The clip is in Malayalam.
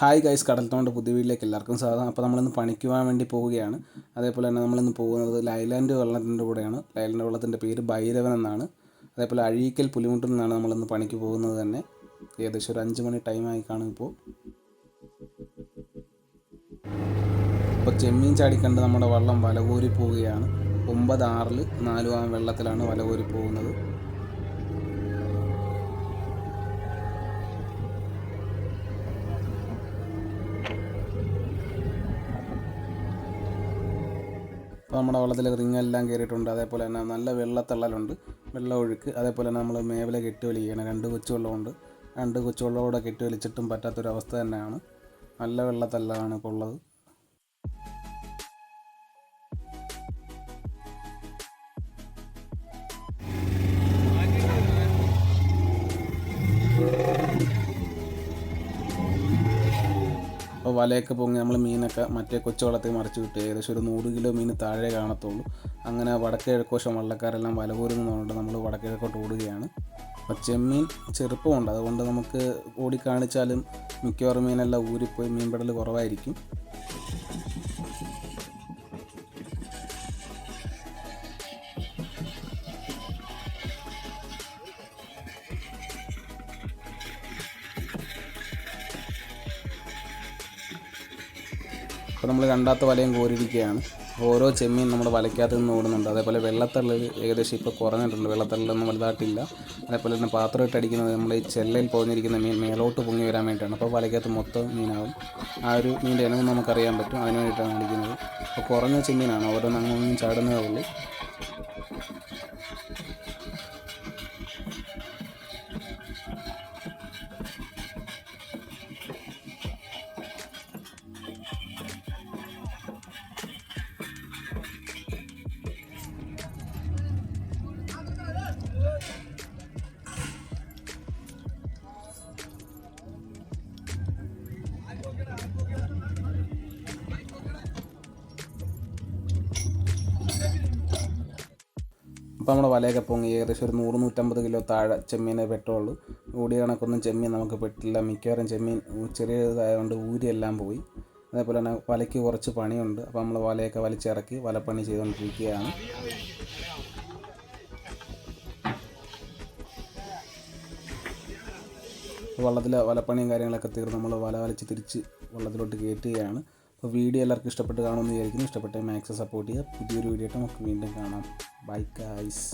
ഹായ് ഗൈസ് കടൽത്തോണ്ട് പുതിയ വീട്ടിലേക്ക് എല്ലാവർക്കും സ്വാഗതം. അപ്പോൾ നമ്മളിന്ന് പണിക്ക് പോകാൻ വേണ്ടി പോവുകയാണ്. അതേപോലെ തന്നെ നമ്മളിന്ന് പോകുന്നത് ലൈലാൻഡ് വെള്ളത്തിന്റെ കൂടെയാണ്. ലൈലാൻഡ് വെള്ളത്തിന്റെ പേര് ഭൈരവൻ എന്നാണ്. അതേപോലെ അഴീക്കൽ പുലിമുട്ടിൽ നിന്നാണ് നമ്മളിന്ന് പണിക്ക് പോകുന്നത് തന്നെ. ഏകദേശം ഒരു അഞ്ച് മണി ടൈമായി കാണും ഇപ്പോൾ. ഇപ്പോൾ ചെമ്മീൻ ചാടിക്കണ്ട് നമ്മുടെ വള്ളം വലകോരി പോവുകയാണ്. ഒമ്പത് ആറിൽ നാലും ആ വെള്ളത്തിലാണ് വലകോരി പോകുന്നത്. അപ്പോൾ നമ്മുടെ വെള്ളത്തിൽ റിങ്ങെല്ലാം കയറിയിട്ടുണ്ട് അതേപോലെ തന്നെ നല്ല വെള്ളത്തള്ളലുണ്ട്. വെള്ളം ഒഴുക്ക് അതേപോലെ തന്നെ നമ്മൾ മേവലെ കെട്ടുവലി ചെയ്യണം രണ്ട് കൊച്ചുവെള്ളമുണ്ട്. രണ്ട് കൊച്ചുവെള്ളമൂടെ കെട്ടുവലിച്ചിട്ടും പറ്റാത്തൊരവസ്ഥ തന്നെയാണ്. നല്ല വെള്ളത്തല്ലാണ് ഇപ്പോൾ ഉള്ളത്. അപ്പോൾ വലയൊക്കെ പൊങ്ങി നമ്മൾ മീനൊക്കെ മറ്റേ കൊച്ചുവെള്ളത്തിൽ മറിച്ച് വിട്ട് ഏകദേശം ഒരു നൂറ് കിലോ മീൻ താഴെ കാണത്തുള്ളൂ. അങ്ങനെ വടക്കേ കിഴക്കോശം വള്ളക്കാരെല്ലാം വല കോരുന്നതുകൊണ്ട് നമ്മൾ വടക്കേ കിഴക്കോട്ട് ഓടുകയാണ്. അപ്പോൾ ചെമ്മീൻ ചെറുപ്പമുണ്ട്. അതുകൊണ്ട് നമുക്ക് ഓടി കാണിച്ചാലും മിക്കവാറും മീനെല്ലാം ഊരിപ്പോയി മീൻപിടൽ കുറവായിരിക്കും. അപ്പോൾ നമ്മൾ രണ്ടാമത്തെ വലയും കോരിയിരിക്കുകയാണ്. ഓരോ ചെമ്മീൻ നമ്മുടെ വലയ്ക്കകത്ത് നിന്ന് ഓടുന്നുണ്ട്. അതേപോലെ വെള്ളത്തള്ളൽ ഏകദേശം ഇപ്പോൾ കുറഞ്ഞിട്ടുണ്ട്. വെള്ളത്തള്ളലൊന്നും വലുതായിട്ടില്ല. അതേപോലെ തന്നെ പാത്രം ഇട്ടടിക്കുന്നത് നമ്മൾ ഈ ചെല്ലയിൽ പോഞ്ഞിരിക്കുന്ന മീൻ മേലോട്ട് പൊങ്ങി വരാൻ വേണ്ടിയിട്ടാണ്. അപ്പോൾ വലയ്ക്കകത്ത് മൊത്തം മീനാവും. ആ ഒരു മീന്റെ ഇനവും നമുക്കറിയാൻ പറ്റും. അതിന് വേണ്ടിയിട്ടാണ് അടിക്കുന്നത്. അപ്പോൾ കുറഞ്ഞ ചെമ്മീനാണ്. ഓരോന്നും അങ്ങൊന്നും ചാടുന്നതേ ഉള്ളൂ. അപ്പോൾ നമ്മുടെ വലയൊക്കെ പൊങ്ങി ഏകദേശം ഒരു നൂറ് നൂറ്റമ്പത് കിലോ താഴെ ചെമ്മീനെ പെട്ടുള്ളൂ. ഓടിയ കണക്കൊന്നും ചെമ്മീൻ നമുക്ക് പെട്ടില്ല. മിക്കവാറും ചെമ്മീൻ ചെറിയതായതുകൊണ്ട് ഊരിയെല്ലാം പോയി. അതേപോലെ തന്നെ വലയ്ക്ക് കുറച്ച് പണിയുണ്ട്. അപ്പോൾ നമ്മൾ വലയൊക്കെ വലിച്ചിറക്കി വലപ്പണി ചെയ്തുകൊണ്ടിരിക്കുകയാണ്. വള്ളത്തിൽ വലപ്പണിയും കാര്യങ്ങളൊക്കെ തീർന്ന് നമ്മൾ വല വലിച്ച് തിരിച്ച് വള്ളത്തിലോട്ട് കയറ്റുകയാണ്. അപ്പോൾ വീഡിയോ എല്ലാവർക്കും ഇഷ്ടപ്പെട്ട് കാണുമെന്ന് വിചാരിക്കുന്നു. ഇഷ്ടപ്പെട്ട മാക്സ് സപ്പോർട്ട് ചെയ്യുക. പുതിയൊരു വീഡിയോ ആയിട്ട് നമുക്ക് വീണ്ടും കാണാം. Bye guys